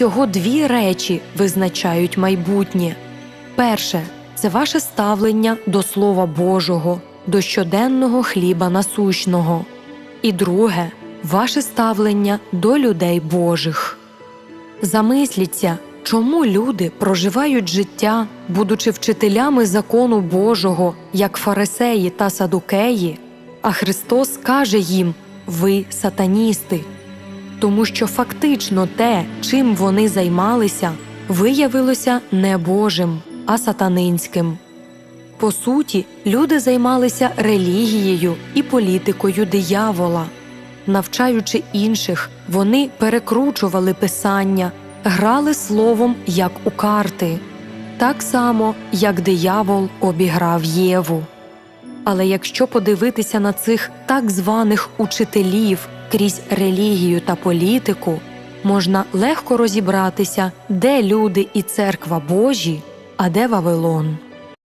всього дві речі визначають майбутнє. Перше це ваше ставлення до Слова Божого, до щоденного хліба насущного. І друге ваше ставлення до людей Божих. Замисліться, чому люди проживають життя, будучи вчителями закону Божого, як фарисеї та садукеї, а Христос каже їм: Ви сатаністи. Тому що фактично те, чим вони займалися, виявилося не Божим, а сатанинським. По суті, люди займалися релігією і політикою диявола. Навчаючи інших, вони перекручували писання, грали словом як у карти, так само, як диявол обіграв Єву. Але якщо подивитися на цих так званих учителів крізь релігію та політику, можна легко розібратися, де люди і церква Божі, а де Вавилон.